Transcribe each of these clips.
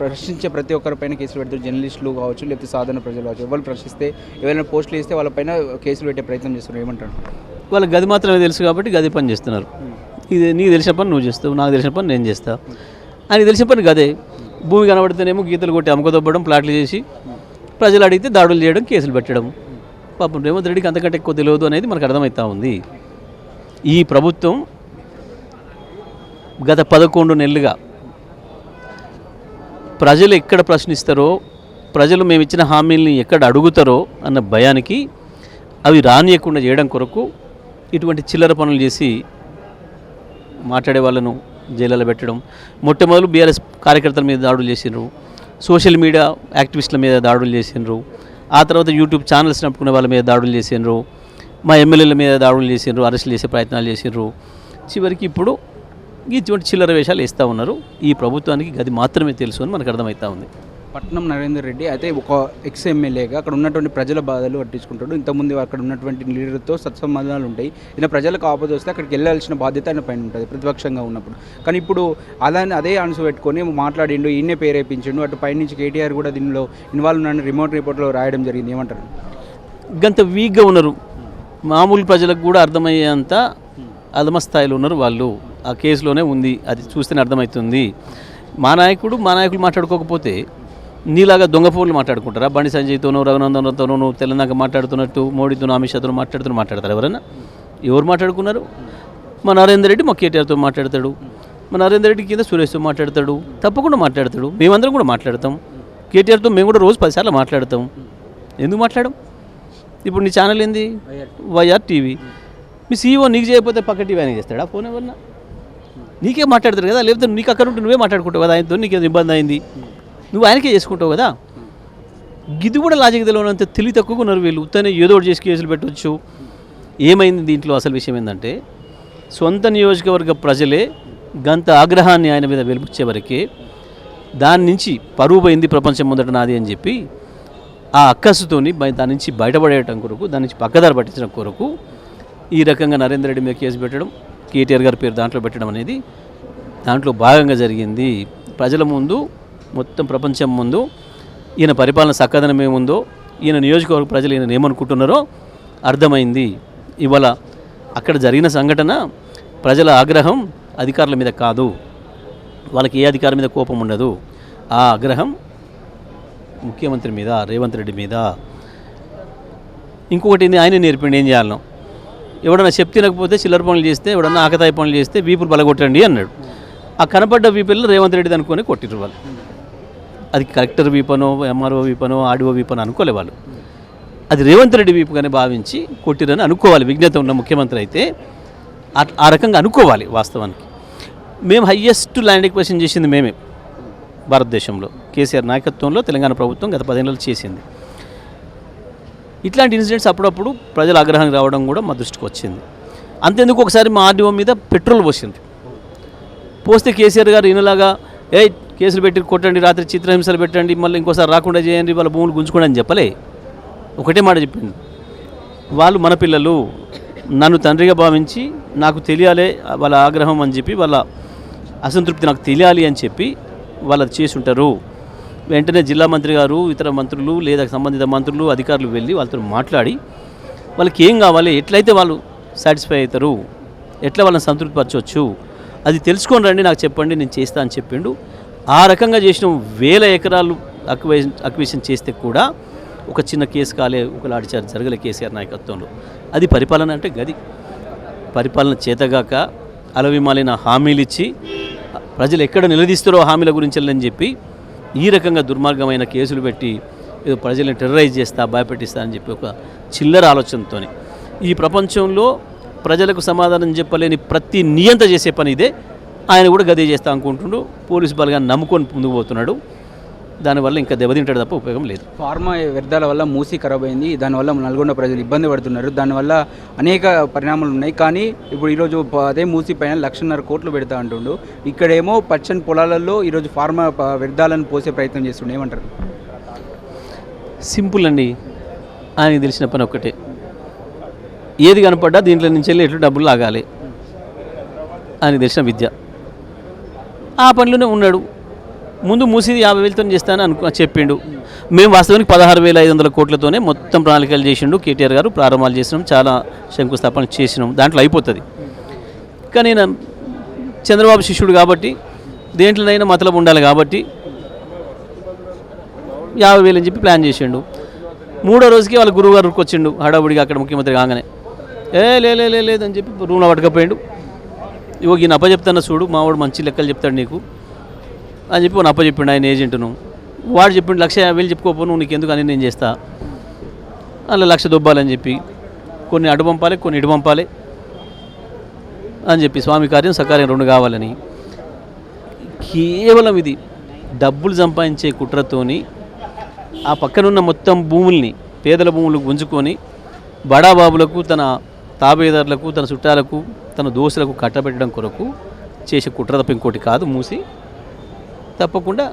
ప్రశ్నించే ప్రతి ఒక్కరిపైన కేసులు పెడతారు. జర్నలిస్టులు కావచ్చు లేకపోతే సాధారణ ప్రజలు కావచ్చు. ఎవరు ప్రశ్నిస్తే ఎవరైనా పోస్టులు ఇస్తే వాళ్ళపైన కేసులు పెట్టే ప్రయత్నం చేస్తున్నారు. ఏమంటారు? వాళ్ళకి గది మాత్రమే తెలుసు కాబట్టి గది పని చేస్తున్నారు. ఇది నీకు తెలిసిన పని నువ్వు చేస్తావు నాకు తెలిసిన పని నేను చేస్తా. అని తెలిసిన పని గదే. భూమి కనబడితేనేమో గీతలు కొట్టి అమ్మకదొబ్బడం ప్లాట్లు చేసి ప్రజలు అడిగితే దాడులు చేయడం కేసులు పెట్టడం. పాపం రేవంత్ రెడ్డికి అంతకంటే ఎక్కువ తెలియదు అనేది మనకు అర్థమవుతా ఉంది. ఈ ప్రభుత్వం గత పదకొండు నెలలుగా ప్రజలు ఎక్కడ ప్రశ్నిస్తారో ప్రజలు మేము ఇచ్చిన హామీల్ని ఎక్కడ అడుగుతారో అన్న భయానికి అవి రానియకుండా చేయడం కొరకు ఇటువంటి చిల్లర పనులు చేసి మాట్లాడే వాళ్ళను జైలలో పెట్టడం. మొట్టమొదలు బీఆర్ఎస్ కార్యకర్తల మీద దాడులు చేసిండ్రు. సోషల్ మీడియా యాక్టివిస్టుల మీద దాడులు చేసిండ్రు. ఆ తర్వాత యూట్యూబ్ ఛానల్స్ నడుపుకునే వాళ్ళ మీద దాడులు చేసిండ్రు. మా ఎమ్మెల్యేల మీద దాడులు చేసిండ్రు అరెస్టులు చేసే ప్రయత్నాలు చేసిండ్రు. చివరికి ఇప్పుడు ఇటువంటి చిల్లర వేషాలు వేస్తూ ఉన్నారు. ఈ ప్రభుత్వానికి గది మాత్రమే తెలుసు అని మనకు అర్థమవుతా ఉంది. పట్నం నరేందర్ రెడ్డి అయితే ఒక ఎక్స్ ఎమ్మెల్యేగా అక్కడ ఉన్నటువంటి ప్రజల బాధలు పట్టించుకుంటాడు. ఇంతకుముందు అక్కడ ఉన్నటువంటి లీడర్తో సత్సంబంధాలు ఉంటాయి. ఇలా ప్రజలకు ఆపద వస్తే అక్కడికి వెళ్ళాల్సిన బాధ్యత ఆయన పైన ఉంటుంది ప్రతిపక్షంగా ఉన్నప్పుడు. కానీ ఇప్పుడు అలా అదే ఆన్సర్ పెట్టుకొని మాట్లాడిండు ఈయనే పేరేపించిండు అటు పైనుంచి కేటీఆర్ కూడా దీనిలో ఇన్వాల్వ్ ఉన్న రిమోట్ రిపోర్ట్లో రాయడం జరిగింది. ఏమంటారు? గంత వీక్గా ఉన్నారు. మామూలు ప్రజలకు కూడా అర్థమయ్యేంత అధమ స్థాయిలో ఉన్నారు వాళ్ళు. ఆ కేసులోనే ఉంది. అది చూస్తేనే అర్థమవుతుంది మా నాయకుడు మా నాయకులు మాట్లాడుకోకపోతే నీలాగా దొంగ ఫోన్లు మాట్లాడుకుంటారా? బండి సంజయ్తోనో రఘునందనతోనో తెలంగాణ మాట్లాడుతున్నట్టు మోడీతోనో అమిత్ షాతో మాట్లాడుతూ మాట్లాడతారు ఎవరైనా ఎవరు మాట్లాడుకున్నారు? మా నరేందర్ రెడ్డి మా కేటీఆర్తో మాట్లాడతాడు. మా నరేందర్ రెడ్డి కింద సురేష్తో మాట్లాడతాడు. తప్పకుండా మాట్లాడతాడు. మేమందరం కూడా మాట్లాడతాం. కేటీఆర్తో మేము కూడా రోజు పదిసార్లు మాట్లాడతాం. ఎందుకు మాట్లాడడం? ఇప్పుడు నీ ఛానల్ ఏంది? YR TV. మీ సీఈఓ నీకు చేయకపోతే పక్క టీవీ ఆయన చేస్తాడా? ఫోన్ ఎవరన్నా? నీకే మాట్లాడతారు కదా లేకపోతే నీకు అక్కడ ఉంటే నువ్వే మాట్లాడుకుంటావు కదా ఆయనతో నీకు ఇబ్బంది అయింది. నువ్వు ఆయనకే చేసుకుంటావు కదా. గిది కూడా లాజిక్ తెలియనంత తెలివి తక్కువగా ఉన్నారు వీళ్ళు. ఉత్తనే ఏదో ఒకటి చేసి కేసులు పెట్టవచ్చు ఏమైంది దీంట్లో అసలు విషయం ఏంటంటే సొంత నియోజకవర్గ ప్రజలే గంత ఆగ్రహాన్ని ఆయన మీద వెలిపించే వరకే దాని నుంచి పరువు పోయింది ప్రపంచం ముందట నాది అని చెప్పి ఆ అక్కసుతోని దాని నుంచి బయటపడేయటం కొరకు దాని నుంచి పక్కదారి పట్టించడం కొరకు ఈ రకంగా నరేందర్ రెడ్డి మీద కేసు పెట్టడం కేటీఆర్ గారి పేరు దాంట్లో పెట్టడం అనేది దాంట్లో భాగంగా జరిగింది. ప్రజల ముందు మొత్తం ప్రపంచం ముందు ఈయన పరిపాలన చక్కదనం ఏముందో ఈయన నియోజకవర్గ ప్రజలు ఈయన ఏమనుకుంటున్నారో అర్థమైంది. ఇవాళ అక్కడ జరిగిన సంఘటన ప్రజల ఆగ్రహం అధికారుల మీద కాదు. వాళ్ళకి ఏ అధికారం మీద కోపం ఉండదు. ఆ ఆగ్రహం ముఖ్యమంత్రి మీద రేవంత్ రెడ్డి మీద. ఇంకొకటి ఆయన నేర్పిండి ఏం చేయాలనో ఎవడన్నా చెప్ తినకపోతే చిల్లర పనులు చేస్తే ఎవడన్నా ఆకతాయి పనులు చేస్తే వీపులు బలగొట్టండి అన్నాడు. ఆ కనపడ్డ వీపుల్లో రేవంత్ రెడ్డి అనుకొని కొట్టిరు వాళ్ళు. అది కలెక్టర్ వీపనో ఎంఆర్ఓ వీపనో ఆడిఓ వీపనో అనుకోలే వాళ్ళు. అది రేవంత్ రెడ్డి వీపుగానే భావించి కొట్టిరని అనుకోవాలి. విజ్ఞత ఉన్న ముఖ్యమంత్రి అయితే ఆ- రకంగా అనుకోవాలి వాస్తవానికి. మేము హయ్యెస్ట్ ల్యాండ్ ఎక్వేషన్ చేసింది మేమే. భారతదేశంలో. కేసీఆర్ నాయకత్వంలో తెలంగాణ ప్రభుత్వం గత పదేళ్ళలో చేసింది. ఇట్లాంటి ఇన్సిడెంట్స్ అప్పుడప్పుడు ప్రజల ఆగ్రహానికి రావడం కూడా మా దృష్టికి వచ్చింది. అంతేందుకు ఒకసారి మా ఆర్డీఓ మీద పెట్రోల్ పోసింది. పోస్తే కేసీఆర్ గారు ఈయనలాగా ఏ కేసులు పెట్టి కొట్టండి రాత్రి చిత్రహింసలు పెట్టండి మళ్ళీ ఇంకోసారి రాకుండా చేయండి వాళ్ళ భూములు గుంజుకోండి అని చెప్పలే. ఒకటే మాట చెప్పింది. వాళ్ళు మన పిల్లలు నన్ను తండ్రిగా భావించి నాకు తెలియాలి వాళ్ళ ఆగ్రహం అని చెప్పి వాళ్ళ అసంతృప్తి నాకు తెలియాలి అని చెప్పి వాళ్ళు అది చేసి ఉంటారు వెంటనే జిల్లా మంత్రి గారు ఇతర మంత్రులు లేదా సంబంధిత మంత్రులు అధికారులు వెళ్ళి వాళ్ళతో మాట్లాడి వాళ్ళకి ఏం కావాలి ఎట్లయితే వాళ్ళు సాటిస్ఫై అవుతారు ఎట్లా వాళ్ళని సంతృప్తిపరచవచ్చు అది తెలుసుకొని రండి నాకు చెప్పండి నేను చేస్తా అని చెప్పిండు. ఆ రకంగా చేసిన వేల ఎకరాలు అక్వేషన్ అక్వేషన్ చేస్తే కూడా ఒక చిన్న కేసు కాలే ఒక లాఠీచార్జ్ జరగలే కేసీఆర్ నాయకత్వంలో. అది పరిపాలన అంటే గది. పరిపాలన చేతగాక అలవిమాలిన హామీలు ఇచ్చి ప్రజలు ఎక్కడ నిలదీస్తారో హామీల గురించి అని చెప్పి ఈ రకంగా దుర్మార్గమైన కేసులు పెట్టి ఏదో ప్రజల్ని టెర్రరైజ్ చేస్తా భయపెట్టిస్తా అని చెప్పి ఒక చిల్లర ఆలోచనతో ఈ ప్రపంచంలో ప్రజలకు సమాధానం చెప్పలేని ప్రతి నియంత చేసే పని ఇదే. ఆయన కూడా గదే చేస్తా అనుకుంటుండు. పోలీసు బలగాన్ని నమ్ముకొని ముందుకు పోతున్నాడు. దానివల్ల ఇంకా దెబ్బతింటాడు తప్ప ఉపయోగం లేదు. ఫార్మా వ్యర్థాల వల్ల మూసి ఖరాబ్ అయింది దానివల్ల నల్గొండ ప్రజలు ఇబ్బంది పడుతున్నారు. దానివల్ల అనేక పరిణామాలు ఉన్నాయి. కానీ ఇప్పుడు ఈరోజు అదే మూసి పైన లక్షన్నర కోట్లు పెడతా అంటుండు. ఇక్కడేమో పచ్చని పొలాలలో ఈరోజు ఫార్మా వ్యర్థాలను పోసే ప్రయత్నం చేస్తుండే. ఏమంటారు? సింపుల్ అండి. ఆయనకి తెలిసిన పని ఒక్కటే. ఏది కనపడ్డా దీంట్లో నుంచి వెళ్ళి ఎట్లు డబ్బులు లాగాలి? ఆయనకి తెలిసిన విద్య. ఆ పనిలోనే ఉన్నాడు. ముందు మూసి యాభై వేలతో చేస్తానని అనుకు చెప్పిండు. మేము వాస్తవానికి పదహారు వేల ఐదు వందల కోట్లతోనే మొత్తం ప్రణాళికలు చేసిండు. కేటీఆర్ గారు ప్రారంభాలు చేసినాం. చాలా శంకుస్థాపన చేసినాం. దాంట్లో అయిపోతుంది. కానీ నేను చంద్రబాబు శిష్యుడు కాబట్టి దేంట్లోనైనా మతలబు ఉండాలి కాబట్టి యాభై వేలు అని చెప్పి ప్లాన్ చేసిండు. మూడో రోజుకి వాళ్ళ గురువు గారు వచ్చిండు. హడావుడిగా అక్కడ ముఖ్యమంత్రి కాగానే. ఏ లే లే, లే లేదని చెప్పి రూమ్లో పట్టుకపోయిండు. ఇవో ఈయన అప్ప చెప్తాను చూడు మావాడు మంచి లెక్కలు చెప్తాడు నీకు. అని చెప్పి అప్ప చెప్పిండు ఆయన ఏజెంట్ను. వాడు చెప్పిండు లక్ష యాభై వేలు చెప్పుకోపో నువ్వు నీకు ఎందుకు అని నేను చేస్తా. అలా లక్ష దొబ్బాలని చెప్పి కొన్ని అటు పంపాలి కొన్ని ఇటు పంపాలి అని చెప్పి స్వామి కార్యం సకార్యం రెండు కావాలని. కేవలం ఇది డబ్బులు సంపాదించే కుట్రతోని ఆ పక్కనున్న మొత్తం భూముల్ని పేదల భూములు గుంజుకొని బడాబాబులకు తన తాబేదారులకు తన చుట్టాలకు తన దోస్తులకు కట్టబెట్టడం కొరకు చేసే కుట్ర తప్ప ఇంకోటి కాదు మూసి తప్పకుండా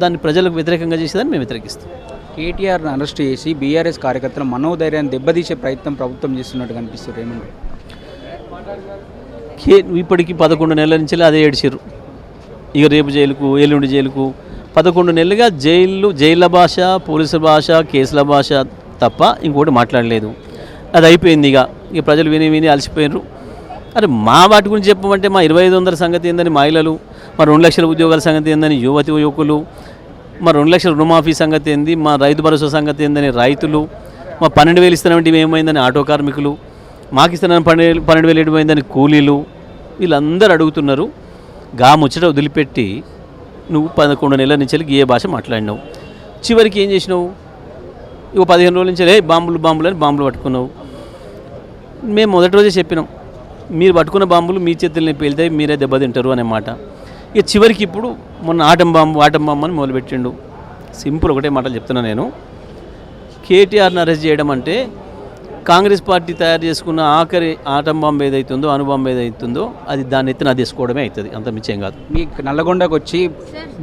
దాన్ని ప్రజలకు వ్యతిరేకంగా చేసేదాన్ని మేము వ్యతిరేకిస్తాం. కేటీఆర్ను అరెస్ట్ చేసి బీఆర్ఎస్ కార్యకర్తల మనోధైర్యాన్ని దెబ్బతీసే ప్రయత్నం ప్రభుత్వం చేస్తున్నట్టు కనిపిస్తుంది ఏమంటారు కే ఇప్పటికి పదకొండు నెలల నుంచి అదే ఏడిచారు ఇక రేపు జైలుకు ఎల్లుండి జైలుకు పదకొండు నెలలుగా జైలు జైళ్ళ భాష పోలీసుల భాష కేసుల భాష తప్ప ఇంకోటి మాట్లాడలేదు. అది అయిపోయింది ఇక. ఇక ప్రజలు విని విని అలసిపోయినారు అరే మా వాటి గురించి చెప్పమంటే మా ఇరవై ఐదు వందల సంగతి ఏందని మహిళలు మా రెండు లక్షల ఉద్యోగాల సంగతి ఏందని యువతి యువకులు మా రెండు లక్షల రుణమాఫీ సంగతి ఏంది మా రైతు భరోసా సంగతి ఏందని రైతులు మా పన్నెండు వేలు ఇస్తానంటే ఏమైందని ఆటో కార్మికులు మాకు ఇస్తానని పన్నెండు పన్నెండు వేలు ఏమైందని కూలీలు వీళ్ళందరూ అడుగుతున్నారు. గా ముచ్చట వదిలిపెట్టి నువ్వు పదకొండు నెలల నుంచి ఏ భాష మాట్లాడినావు. చివరికి ఏం చేసినావు? ఇక పదిహేను రోజుల నుంచి బాంబులు బాంబులు అని బాంబులు పట్టుకున్నావు. మేము మొదటి రోజే చెప్పినాం మీరు పట్టుకున్న బాంబులు మీ చేతుల్ని పేలుతాయి మీరే దెబ్బతింటారు అనే మాట. ఇక చివరికి ఇప్పుడు మొన్న ఆటం బాంబు ఆటం బాంబు అని మొదలుపెట్టిండు. సింపుల్ ఒకటే మాటలు చెప్తున్నా నేను. కేటీఆర్ని అరెస్ట్ చేయడం అంటే కాంగ్రెస్ పార్టీ తయారు చేసుకున్న ఆఖరి ఆటం బాంబు ఏదైతుందో అణుబాంబు ఏదైతుందో అది దాన్ని ఎత్తున తీసుకోవడమే అవుతుంది. అంత మించేం కాదు. మీ నల్లగొండకు వచ్చి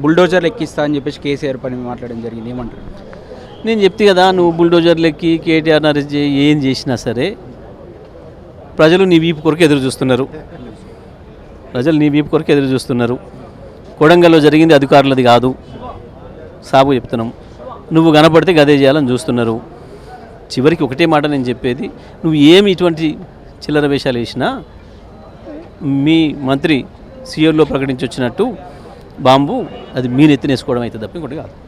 బుల్డోజర్లు ఎక్కిస్తా అని చెప్పేసి కేసీఆర్ పని మాట్లాడడం జరిగింది. ఏమంటారు? నేను చెప్తే కదా నువ్వు బుల్డోజర్లు ఎక్కి కేటీఆర్ని అరెస్ట్ చేయి ఏం చేసినా సరే ప్రజలు నీ వీపు కొరకు ఎదురు చూస్తున్నారు. ప్రజలు నీ వీపు కొరకు ఎదురు చూస్తున్నారు. కొడంగల్లో జరిగింది అధికారులది కాదు. సాగు చెప్తున్నాం. నువ్వు కనపడితే గదే చేయాలని చూస్తున్నారు. చివరికి ఒకటే మాట నేను చెప్పేది నువ్వు ఏమి ఇటువంటి చిల్లర వేషాలు వేసినా మీ మంత్రి సీఎంలో ప్రకటించి వచ్చినట్టు బాంబు అది మీ నెత్తినేసుకోవడం అయితే తప్ప ఇంకోటి కాదు.